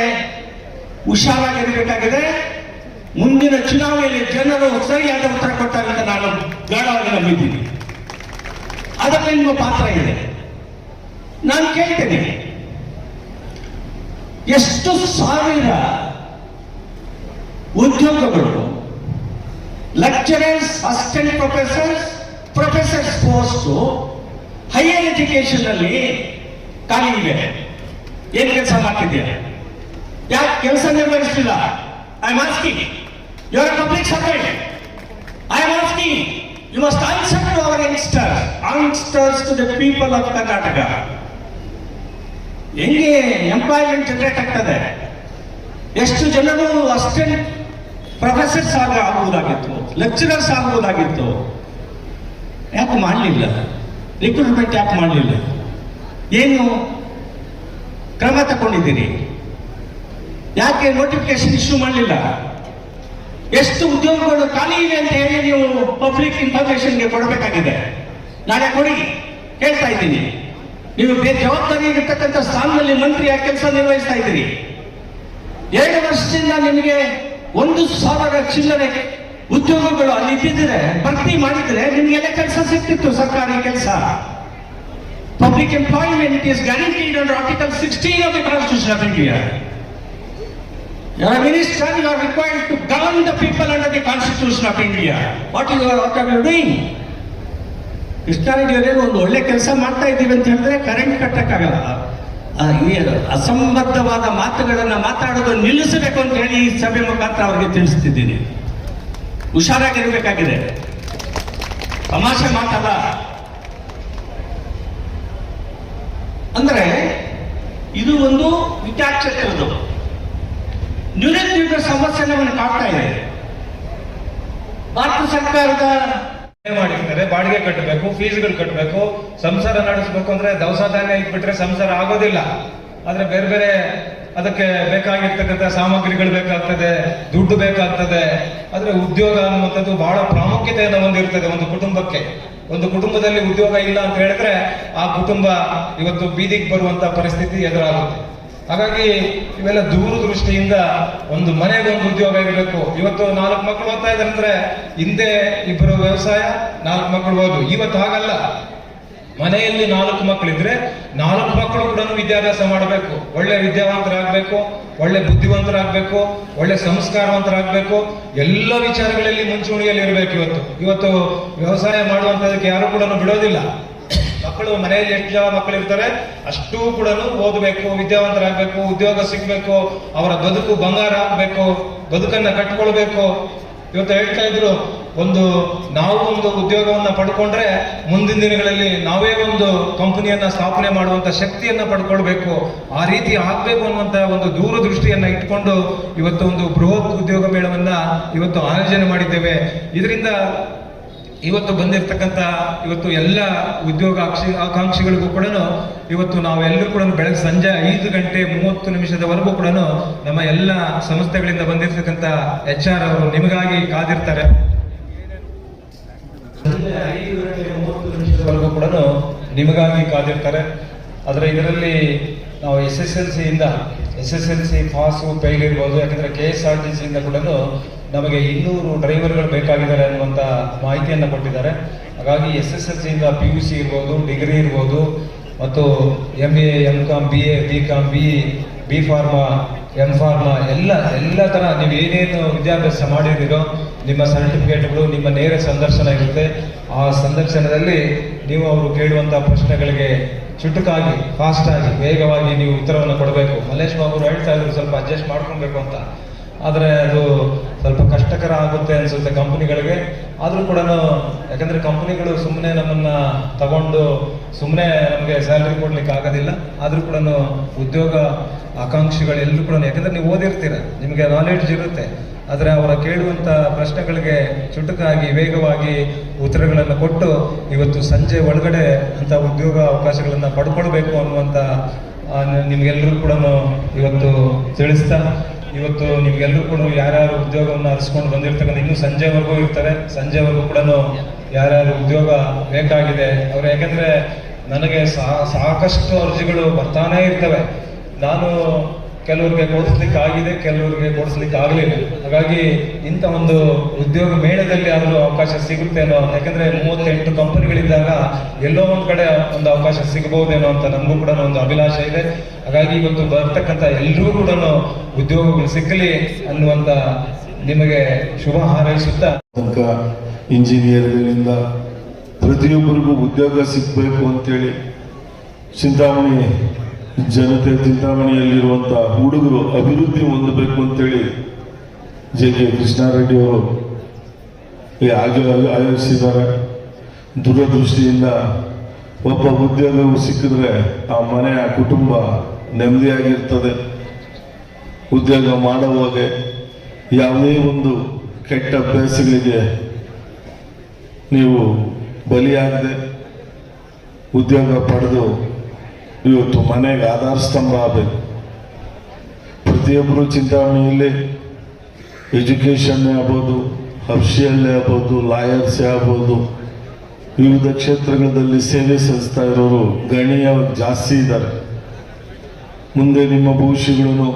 ಹುಷಾರಾಗಿರಬೇಕಾಗಿದೆ ಮುಂದಿನ ಚುನಾವಣೆಯಲ್ಲಿ ಜನರು ಸರಿಯಾದ ಉತ್ತರ ಅಂತ ನಾನು ಗಾಢವಾಗಿ ನಂಬಿದ್ದೀನಿ. ಅದಕ್ಕೆ ನಿಮ್ಮ ಪಾತ್ರ ಇದೆ. ನಾನು ಕೇಳ್ತೇನೆ. ಎಷ್ಟು ಸಾವಿರ ಉದ್ಯೋಗಗಳು lecturers assistant professors professors post higher education ಅಲ್ಲಿ ಖಾಲಿ ಇದೆ. ಏನ್ ಕೆಲಸ ಮಾಡ್ತಿದ್ದೀರಾ ಯಾಕೆ ಕೆಲಸ ನಿರ್ವಹಿಸ್ತಿಲ್ಲ I am asking you are public servant I am asking you must answer to our youngsters to the people of Karnataka ಹೆಂಗೆ ಎಂಪ್ಲಾಯ್ಮೆಂಟ್ ಜನರೇಟ್ ಆಗ್ತದೆ? ಎಷ್ಟು ಜನರು ಅಸ್ಟೆಂಟ್ ಪ್ರೊಫೆಸರ್ಸ್ ಆಗ ಆಗುವುದಾಗಿತ್ತು ಲೆಕ್ಚರರ್ಸ್ ಆಗುವುದಾಗಿತ್ತು. ಯಾಕೆ ಮಾಡಲಿಲ್ಲ? ರಿಕ್ರೂಟ್ಮೆಂಟ್ ಯಾಕೆ ಮಾಡಲಿಲ್ಲ. ಏನು ಕ್ರಮ ತಗೊಂಡಿದ್ದೀರಿ ಯಾಕೆ ನೋಟಿಫಿಕೇಶನ್ ಇಶ್ಯೂ ಮಾಡಲಿಲ್ಲ? ಎಷ್ಟು ಉದ್ಯೋಗಗಳು ಖಾಲಿ ಇವೆ ಅಂತ ಹೇಳಿ ನೀವು ಪಬ್ಲಿಕ್ ಇನ್ಫಾರ್ಮೇಶನ್ಗೆ ಕೊಡಬೇಕಾಗಿದೆ. ನಾಳೆ ಕೊಡಿ, ಹೇಳ್ತಾ ಇದ್ದೀನಿ. ನೀವು ಜವಾಬ್ದಾರಿ ಇರತಕ್ಕಂಥ ಸ್ಥಾನದಲ್ಲಿ ಮಂತ್ರಿಯಾಗಿ ಕೆಲಸ ನಿರ್ವಹಿಸ್ತಾ ಇದ್ದೀರಿ. ಎರಡು ವರ್ಷದಿಂದ ನಿಮಗೆ ಒಂದು ಸಾವಿರ ಚಿಲ್ಲರೆ ಉದ್ಯೋಗಗಳು ಅಲ್ಲಿ ಇದ್ದಿದ್ರೆ ಭರ್ತಿ ಮಾಡಿದ್ರೆ ನಿಮಗೆಲ್ಲ ಕೆಲಸ ಸಿಗ್ತಿತ್ತು ಸರ್ಕಾರಿ ಕೆಲಸ public employment is guaranteed under article sixteen of the constitution of India a minister, you are required to govern the people under the constitution of India. What you are, what are you doing? Krishnareddy ಅವರೇ ಒಂದು ಒಳ್ಳೆ ಕೆಲಸ ಮಾಡ್ತಾ ಇದ್ದೀವಿ ಅಂತ ಹೇಳಿದ್ರೆ ಕರೆಂಟ್ ಕಟ್ಟಕ್ಕಾಗಲ್ಲ ಅಸಂಬದ್ಧವಾದ ಮಾತುಗಳನ್ನು ಮಾತಾಡೋದು ನಿಲ್ಲಿಸಬೇಕು ಅಂತ ಹೇಳಿ ಈ ಸಭೆ ಮುಖಾಂತರ ಅವರಿಗೆ ತಿಳಿಸ್ತಿದ್ದೀನಿ ಹುಷಾರಾಗಿರ್ಬೇಕಾಗಿದೆ. ತಮಾಷೆ ಮಾತಲ್ಲ. ಅಂದ್ರೆ, ಇದು ಒಂದು ವಿಚಾಕ್ಷತೆಯದು ನಿರುದ್ಯೋಗ ಸಮಸ್ಯೆ ನಮ್ಮನ್ನು ಕಾಡ್ತಾ ಇದೆ. ಭಾರತ ಸರ್ಕಾರದ ಮಾಡಿರ್ತಾರೆ? ಬಾಡಿಗೆ ಕಟ್ಟಬೇಕು ಫೀಸ್ಗಳು ಕಟ್ಟಬೇಕು, ಸಂಸಾರ ನಡೆಸಬೇಕು ಅಂದ್ರೆ ದವಸ ಧಾನ್ಯ ಇಟ್ಬಿಟ್ರೆ ಸಂಸಾರ ಆಗೋದಿಲ್ಲ. ಆದ್ರೆ ಬೇರೆ ಬೇರೆ ಅದಕ್ಕೆ ಬೇಕಾಗಿರ್ತಕ್ಕಂಥ ಸಾಮಗ್ರಿಗಳು ಬೇಕಾಗ್ತದೆ, ದುಡ್ಡು ಬೇಕಾಗ್ತದೆ. ಆದರೆ ಉದ್ಯೋಗ ಅನ್ನುವಂಥದ್ದು ಬಹಳ ಪ್ರಾಮುಖ್ಯತೆಯನ್ನು ಹೊಂದಿರ್ತದೆ ಒಂದು ಕುಟುಂಬಕ್ಕೆ. ಒಂದು ಕುಟುಂಬದಲ್ಲಿ ಉದ್ಯೋಗ ಇಲ್ಲ ಅಂತ ಹೇಳಿದ್ರೆ ಆ ಕುಟುಂಬ ಇವತ್ತು ಬೀದಿಗೆ ಬರುವಂತ ಪರಿಸ್ಥಿತಿ ಎದುರಾಗುತ್ತೆ. ಹಾಗಾಗಿ ಇವೆಲ್ಲ ದೂರದೃಷ್ಟಿಯಿಂದ ಒಂದು ಮನೆಗೆ ಒಂದು ಉದ್ಯೋಗ ಇರಬೇಕು. ಇವತ್ತು ನಾಲ್ಕು ಮಕ್ಕಳು ಓದ್ತಾ ಇದ್ದಾರೆ ಅಂದ್ರೆ ಹಿಂದೆ ಇಬ್ಬರು ವ್ಯವಸಾಯ, ನಾಲ್ಕು ಮಕ್ಕಳು ಓದು. ಇವತ್ತು ಹಾಗಲ್ಲ. ಮನೆಯಲ್ಲಿ ನಾಲ್ಕು ಮಕ್ಕಳಿದ್ರೆ ನಾಲ್ಕು ಕೂಡ ವಿದ್ಯಾಭ್ಯಾಸ ಮಾಡಬೇಕು, ಒಳ್ಳೆ ವಿದ್ಯಾವಂತರಾಗಬೇಕು, ಒಳ್ಳೆ ಬುದ್ಧಿವಂತರಾಗಬೇಕು, ಒಳ್ಳೆ ಸಂಸ್ಕಾರವಂತರಾಗಬೇಕು, ಎಲ್ಲ ವಿಚಾರಗಳಲ್ಲಿ ಮುಂಚೂಣಿಯಲ್ಲಿ ಇರಬೇಕು ಇವತ್ತು. ಇವತ್ತು ವ್ಯವಸಾಯ ಮಾಡುವಂತದಕ್ಕೆ ಯಾರು ಕೂಡ ಬಿಡೋದಿಲ್ಲ. ಮಕ್ಕಳು ಮನೆಯಲ್ಲಿ ಎಷ್ಟು ಜನ ಮಕ್ಕಳು ಇರ್ತಾರೆ, ಅಷ್ಟೂ ಕೂಡ ಓದಬೇಕು, ವಿದ್ಯಾವಂತರಾಗಬೇಕು, ಉದ್ಯೋಗ ಸಿಗಬೇಕು, ಅವರ ಬದುಕು ಬಂಗಾರ ಆಗಬೇಕು, ಬದುಕನ್ನ ಕಟ್ಕೊಳ್ಬೇಕು. ಇವತ್ತು ಹೇಳ್ತಾ ಇದ್ರು ಒಂದು ನಾವು ಒಂದು ಉದ್ಯೋಗವನ್ನು ಪಡ್ಕೊಂಡ್ರೆ ಮುಂದಿನ ದಿನಗಳಲ್ಲಿ ನಾವೇ ಒಂದು ಕಂಪನಿಯನ್ನ ಸ್ಥಾಪನೆ ಮಾಡುವಂತ ಶಕ್ತಿಯನ್ನ ಪಡ್ಕೊಳ್ಬೇಕು. ಆ ರೀತಿ ಆಗ್ಬೇಕು ಅನ್ನುವಂತ ಒಂದು ದೂರದೃಷ್ಟಿಯನ್ನ ಇಟ್ಕೊಂಡು ಇವತ್ತು ಒಂದು ಬೃಹತ್ ಉದ್ಯೋಗ ಮೇಳವನ್ನ ಇವತ್ತು ಆಯೋಜನೆ ಮಾಡಿದ್ದೇವೆ. ಇದರಿಂದ ಇವತ್ತು ಬಂದಿರತಕ್ಕಂತ ಇವತ್ತು ಎಲ್ಲ ಉದ್ಯೋಗ ಆಕಾಂಕ್ಷಿಗಳಿಗೂ ಕೂಡ ಇವತ್ತು ನಾವೆಲ್ಲರೂ ಕೂಡ ಬೆಳಗ್ಗೆ ಸಂಜೆ ಐದು ಗಂಟೆ ಮೂವತ್ತು ನಿಮಿಷದವರೆಗೂ ಕೂಡ ನಮ್ಮ ಎಲ್ಲ ಸಂಸ್ಥೆಗಳಿಂದ ಬಂದಿರತಕ್ಕಂತ ಎಚ್ ಆರ್ ಅವರು ನಿಮಗಾಗಿ ಕಾದಿರ್ತಾರೆ. ಸಂಜೆ ಐದು ಗಂಟೆ ಮೂವತ್ತು ನಿಮಿಷದವರೆಗೂ ಕೂಡ ನಿಮಗಾಗಿ ಕಾದಿರ್ತಾರೆ. ಆದರೆ ಇದರಲ್ಲಿ ನಾವು S S L ಸಿಯಿಂದ S S L C pass fail ಇರ್ಬೋದು ಯಾಕಂದರೆ ಕೆ ಎಸ್ ಆರ್ ಟಿ ಸಿಯಿಂದ ಕೂಡ ನಮಗೆ ಇನ್ನೂರು ಡ್ರೈವರ್ಗಳು ಬೇಕಾಗಿದ್ದಾರೆ ಅನ್ನುವಂಥ ಮಾಹಿತಿಯನ್ನು ಕೊಟ್ಟಿದ್ದಾರೆ. ಹಾಗಾಗಿ ಎಸ್ ಎಸ್ ಎಲ್ ಸಿಯಿಂದ ಪಿ ಯು ಸಿ ಇರ್ಬೋದು, ಡಿಗ್ರಿ ಇರ್ಬೋದು, ಮತ್ತು M A M com B A B com B B pharma M pharma ಎಲ್ಲ ಎಲ್ಲ ಥರ ನೀವು ಏನೇನು ವಿದ್ಯಾಭ್ಯಾಸ ಮಾಡಿದ್ದೀರೋ ನಿಮ್ಮ ಸರ್ಟಿಫಿಕೇಟ್ಗಳು ನಿಮ್ಮ ನೇರ ಸಂದರ್ಶನ ಇರುತ್ತೆ. ಆ ಸಂದರ್ಶನದಲ್ಲಿ ನೀವು ಅವರು ಕೇಳುವಂಥ ಪ್ರಶ್ನೆಗಳಿಗೆ ಚುಟುಕಾಗಿ ಫಾಸ್ಟಾಗಿ ವೇಗವಾಗಿ ನೀವು ಉತ್ತರವನ್ನು ಕೊಡಬೇಕು. ಮಲ್ಲೇಶ್ ಬಾಬು ಹೇಳ್ತಾ ಇದ್ರು, ಸ್ವಲ್ಪ ಅಡ್ಜಸ್ಟ್ ಮಾಡ್ಕೊಬೇಕು ಅಂತ. ಆದರೆ ಅದು ಸ್ವಲ್ಪ ಕಷ್ಟಕರ ಆಗುತ್ತೆ ಅನ್ಸುತ್ತೆ ಕಂಪನಿಗಳಿಗೆ. ಆದರೂ ಕೂಡ ಯಾಕಂದ್ರೆ ಕಂಪನಿಗಳು ಸುಮ್ಮನೆ ನಮ್ಮನ್ನ ತಗೊಂಡು ಸುಮ್ಮನೆ ನಮಗೆ ಸ್ಯಾಲ್ರಿ ಕೊಡ್ಲಿಕ್ಕೆ ಆಗೋದಿಲ್ಲ. ಆದರೂ ಕೂಡ ಉದ್ಯೋಗ ಆಕಾಂಕ್ಷಿಗಳು ಎಲ್ಲರೂ ಕೂಡ ಯಾಕಂದ್ರೆ ನೀವು ಓದಿರ್ತೀರ, ನಿಮಗೆ ನಾಲೆಡ್ಜ್ ಇರುತ್ತೆ. ಆದರೆ ಅವರ ಕೇಳುವಂತ ಪ್ರಶ್ನೆಗಳಿಗೆ ಚುಟುಕಾಗಿ, ವೇಗವಾಗಿ ಉತ್ತರಗಳನ್ನು ಕೊಟ್ಟು ಇವತ್ತು ಸಂಜೆ ಒಳಗಡೆ ಅಂತ ಉದ್ಯೋಗ ಅವಕಾಶಗಳನ್ನು ಪಡ್ಕೊಳ್ಬೇಕು ಅನ್ನುವಂಥ ನಿಮಗೆಲ್ಲರೂ ಕೂಡ ಇವತ್ತು ತಿಳಿಸ್ತಾ, ಇವತ್ತು ನಿಮ್ಗೆಲ್ಲರೂ ಕೂಡ ಯಾರ್ಯಾರು ಉದ್ಯೋಗವನ್ನು ಅರಿಸ್ಕೊಂಡು ಬಂದಿರ್ತಕ್ಕಂಥ ಇನ್ನೂ ಸಂಜೆವರೆಗೂ ಇರ್ತಾರೆ. ಸಂಜೆವರೆಗೂ ಕೂಡ ಯಾರ್ಯಾರು ಉದ್ಯೋಗ ಬೇಕಾಗಿದೆ, ಅವ್ರು ಯಾಕೆಂದರೆ ನನಗೆ ಸಾಕಷ್ಟು ಅರ್ಜಿಗಳು ಬರ್ತಾನೇ ಇರ್ತವೆ. ನಾನು ಕೆಲವ್ರಿಗೆ ಕೊಡಿಸ್ಲಿಕ್ಕೆ ಆಗಿದೆ ಕೆಲವರಿಗೆ ಕೊಡಿಸ್ಲಿಕ್ಕೆ ಆಗಲಿಲ್ಲ ಹಾಗಾಗಿ ಇಂಥ ಒಂದು ಉದ್ಯೋಗ ಮೇಳದಲ್ಲಿ ಆದರೂ ಅವಕಾಶ ಸಿಗುತ್ತೇನೋ ಯಾಕಂದ್ರೆ ಮೂವತ್ತೆಂಟು ಕಂಪನಿಗಳಿದ್ದಾಗ ಎಲ್ಲೋ ಒಂದು ಕಡೆ ಒಂದು ಅವಕಾಶ ಸಿಗಬಹುದೇನೋ ಅಂತ ನಮಗೂ ಕೂಡ ಒಂದು ಅಭಿಲಾಷೆ ಇದೆ. ಹಾಗಾಗಿ ಇವತ್ತು ಬರ್ತಕ್ಕಂಥ ಎಲ್ಲರೂ ಕೂಡ ಉದ್ಯೋಗಗಳು ಸಿಕ್ಕಲಿ ಅನ್ನುವಂತ ನಿಮಗೆ ಶುಭ ಹಾರೈಸುತ್ತಾ. ಇಂಜಿನಿಯರ್ಗಳಿಂದ ಪ್ರತಿಯೊಬ್ಬರಿಗೂ ಉದ್ಯೋಗ ಸಿಗಬೇಕು ಅಂತೇಳಿ ಚಿಂತಾಮಣಿ ಜನತೆ ಚಿಂತಾಮಣಿಯಲ್ಲಿರುವಂತಹ ಹುಡುಗರು ಅಭಿವೃದ್ಧಿ ಹೊಂದಬೇಕು ಅಂತೇಳಿ ಜೆ ಕೆ ಕೃಷ್ಣಾರೆಡ್ಡಿ ಅವರು ಈ ಆಗ ಆಯೋಜಿಸಿದ್ದಾರೆ. ದೂರದೃಷ್ಟಿಯಿಂದ ಒಬ್ಬ ಉದ್ಯೋಗವು ಸಿಕ್ಕಿದ್ರೆ ಆ ಮನೆಯ ಕುಟುಂಬ ನೆಮ್ಮದಿಯಾಗಿರ್ತದೆ. ಉದ್ಯೋಗ ಮಾಡುವಾಗ ಯಾವುದೇ ಒಂದು ಕೆಟ್ಟ ಅಭ್ಯಾಸಗಳಿಗೆ ನೀವು ಬಲಿಯಾಗದೆ ಉದ್ಯೋಗ ಪಡೆದು ಇವತ್ತು ಮನೆಗೆ ಆಧಾರ ಸ್ತಂಭ ಆಗಬೇಕು. ಪ್ರತಿಯೊಬ್ಬರು ಚಿಂತಾಮಣಿಯಲ್ಲಿ ಎಜುಕೇಷನ್ನೇ ಆಗ್ಬೋದು ಅಫಿಷಿಯಲ್ಲೇ ಆಗ್ಬೋದು, ಲಾಯರ್ಸೇ ಆಗ್ಬೋದು. ವಿವಿಧ ಕ್ಷೇತ್ರಗಳಲ್ಲಿ ಸೇವೆ ಸಲ್ಲಿಸ್ತಾ ಇರೋರು ಗಣಿಯ ಜಾಸ್ತಿ ಇದ್ದಾರೆ. ಮುಂದೆ ನಿಮ್ಮ ಭವಿಷ್ಯಗಳನ್ನು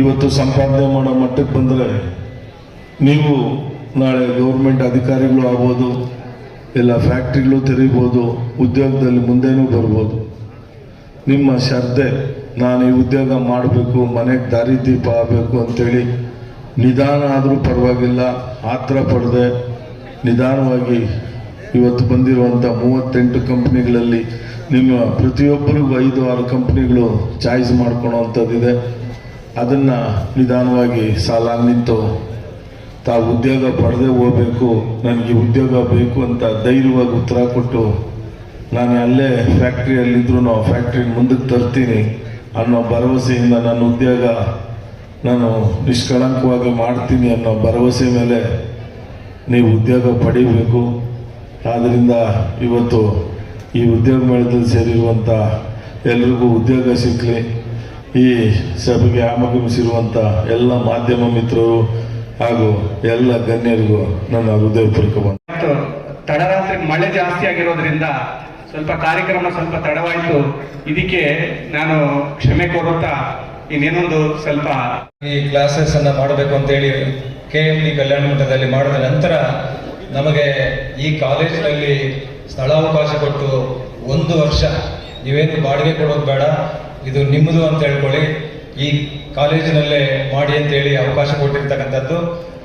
ಇವತ್ತು ಸಂಪಾದನೆ ಮಾಡೋ ಮಟ್ಟಕ್ಕೆ ಬಂದರೆ ನೀವು ನಾಳೆ ಗೌರ್ಮೆಂಟ್ ಅಧಿಕಾರಿಗಳು ಆಗ್ಬೋದು, ಎಲ್ಲ ಫ್ಯಾಕ್ಟ್ರಿಗಳು ತೆರೀಬೋದು, ಉದ್ಯೋಗದಲ್ಲಿ ಮುಂದೆನೂ ಬರ್ಬೋದು. ನಿಮ್ಮ ಶ್ರದ್ಧೆ, ನಾನು ಈ ಉದ್ಯೋಗ ಮಾಡಬೇಕು, ಮನೆಗೆ ದಾರಿದೀಪ ಆಗಬೇಕು ಅಂತೇಳಿ ನಿಧಾನ ಆದರೂ ಪರವಾಗಿಲ್ಲ, ಆತ್ರ ಪಡೆದೆ. ನಿಧಾನವಾಗಿ ಇವತ್ತು ಬಂದಿರುವಂಥ ಮೂವತ್ತೆಂಟು ಕಂಪ್ನಿಗಳಲ್ಲಿ ನಿಮ್ಮ ಪ್ರತಿಯೊಬ್ಬರಿಗೂ ಐದು, ಆರು ಕಂಪ್ನಿಗಳು ಚಾಯ್ಸ್ ಮಾಡ್ಕೊಳೋವಂಥದ್ದಿದೆ ಅದನ್ನು ನಿಧಾನವಾಗಿ ಸಾಲ ನಿಂತು ತಾವು ಉದ್ಯೋಗ ಪಡೆದೇ ಹೋಗಬೇಕು, ನನಗೆ ಉದ್ಯೋಗ ಬೇಕು ಅಂತ ಧೈರ್ಯವಾಗಿ ಉತ್ತರ ಕೊಟ್ಟು ನಾನು ಅಲ್ಲೇ ಫ್ಯಾಕ್ಟ್ರಿಯಲ್ಲಿದ್ದರೂ ಫ್ಯಾಕ್ಟ್ರಿ ಮುಂದಕ್ಕೆ ತರ್ತೀನಿ ಅನ್ನೋ ಭರವಸೆಯಿಂದ ನನ್ನ ಉದ್ಯೋಗ ನಾನು ನಿಷ್ಕಳಂಕವಾಗಿ ಮಾಡ್ತೀನಿ ಅನ್ನೋ ಭರವಸೆ ಮೇಲೆ ನೀವು ಉದ್ಯೋಗ ಪಡಿಬೇಕು. ಆದ್ದರಿಂದ ಇವತ್ತು ಈ ಉದ್ಯೋಗ ಮೇಳದಲ್ಲಿ ಸೇರಿರುವಂಥ ಎಲ್ರಿಗೂ ಉದ್ಯೋಗ ಸಿಕ್ಕಲಿ ಈ ಸಭೆಗೆ ಆಮಗಮಿಸಿರುವಂಥ ಎಲ್ಲ ಮಾಧ್ಯಮ ಮಿತ್ರರು ಹಾಗೂ ಎಲ್ಲ ಗಣ್ಯರಿಗೂ ನನ್ನ ಹೃದಯಪೂರ್ವಕ ತಡರಾತ್ರಿ ಮಳೆ ಜಾಸ್ತಿ ಆಗಿರೋದ್ರಿಂದ ಸ್ವಲ್ಪ ಕಾರ್ಯಕ್ರಮ ಸ್ವಲ್ಪ ತಡವಾಯಿತು. ಇದಕ್ಕೆ ನಾನು ಕ್ಷಮೆ ಕೋರುತ್ತಾ ಇನ್ನೇನೊಂದು ಸ್ವಲ್ಪ ಈ ಕ್ಲಾಸಸ್ ಅನ್ನ ಮಾಡಬೇಕು ಅಂತೇಳಿ ಕೆ ಎಂ ಡಿ ಕಲ್ಯಾಣ ಮಠದಲ್ಲಿ ಮಾಡಿದ ನಂತರ ನಮಗೆ ಈ ಕಾಲೇಜಿನಲ್ಲಿ ಸ್ಥಳಾವಕಾಶ ಕೊಟ್ಟು ಒಂದು ವರ್ಷ ನೀವೇನು ಬಾಡಿಗೆ ಕೊಡೋದು ಬೇಡ, ಇದು ನಿಮ್ಮದು ಅಂತ ಹೇಳ್ಕೊಳ್ಳಿ. ಈ ಕಾಲೇಜಿನಲ್ಲೇ ಮಾಡಿ ಅಂತೇಳಿ ಅವಕಾಶ ಕೊಟ್ಟಿರ್ತಕ್ಕಂಥದ್ದು.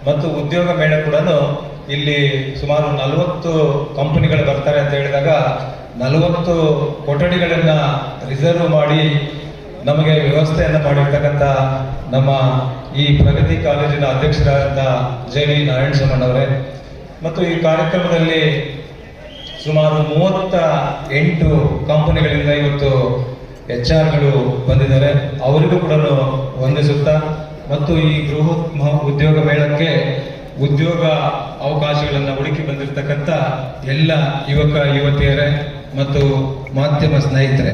ಮತ್ತು ಉದ್ಯೋಗ ಮೇಳ ಕೂಡ ಇಲ್ಲಿ ಸುಮಾರು ನಲವತ್ತು ಕಂಪನಿಗಳು ಬರ್ತಾರೆ ಅಂತ ಹೇಳಿದಾಗ ನಲವತ್ತು ಕೊಠಡಿಗಳನ್ನ ರಿಸರ್ವ್ ಮಾಡಿ ನಮಗೆ ವ್ಯವಸ್ಥೆಯನ್ನು ಮಾಡಿರ್ತಕ್ಕಂಥ ನಮ್ಮ ಈ ಪ್ರಗತಿ ಕಾಲೇಜಿನ ಅಧ್ಯಕ್ಷರಾದಂಥ ಜೆ ವಿ ನಾರಾಯಣ ಸೋಮಣ್ಣವರೇ ಮತ್ತು ಈ ಕಾರ್ಯಕ್ರಮದಲ್ಲಿ ಸುಮಾರು ಮೂವತ್ತ ಎಂಟು ಕಂಪನಿಗಳಿಂದ ಇವತ್ತು ಎಚ್ ಆರ್ಗಳು ಬಂದಿದ್ದಾರೆ. ಅವರಿಗೂ ಕೂಡ ವಂದಿಸುತ್ತಾ. ಮತ್ತು ಈ ಗೃಹ ಉದ್ಯೋಗ ಮೇಳಕ್ಕೆ ಉದ್ಯೋಗ ಅವಕಾಶಗಳನ್ನು ಹುಡುಕಿ ಬಂದಿರತಕ್ಕಂಥ ಎಲ್ಲ ಯುವಕ, ಯುವತಿಯರೇ ಮತ್ತು ಮಾಧ್ಯಮ ಸ್ನೇಹಿತರೆ.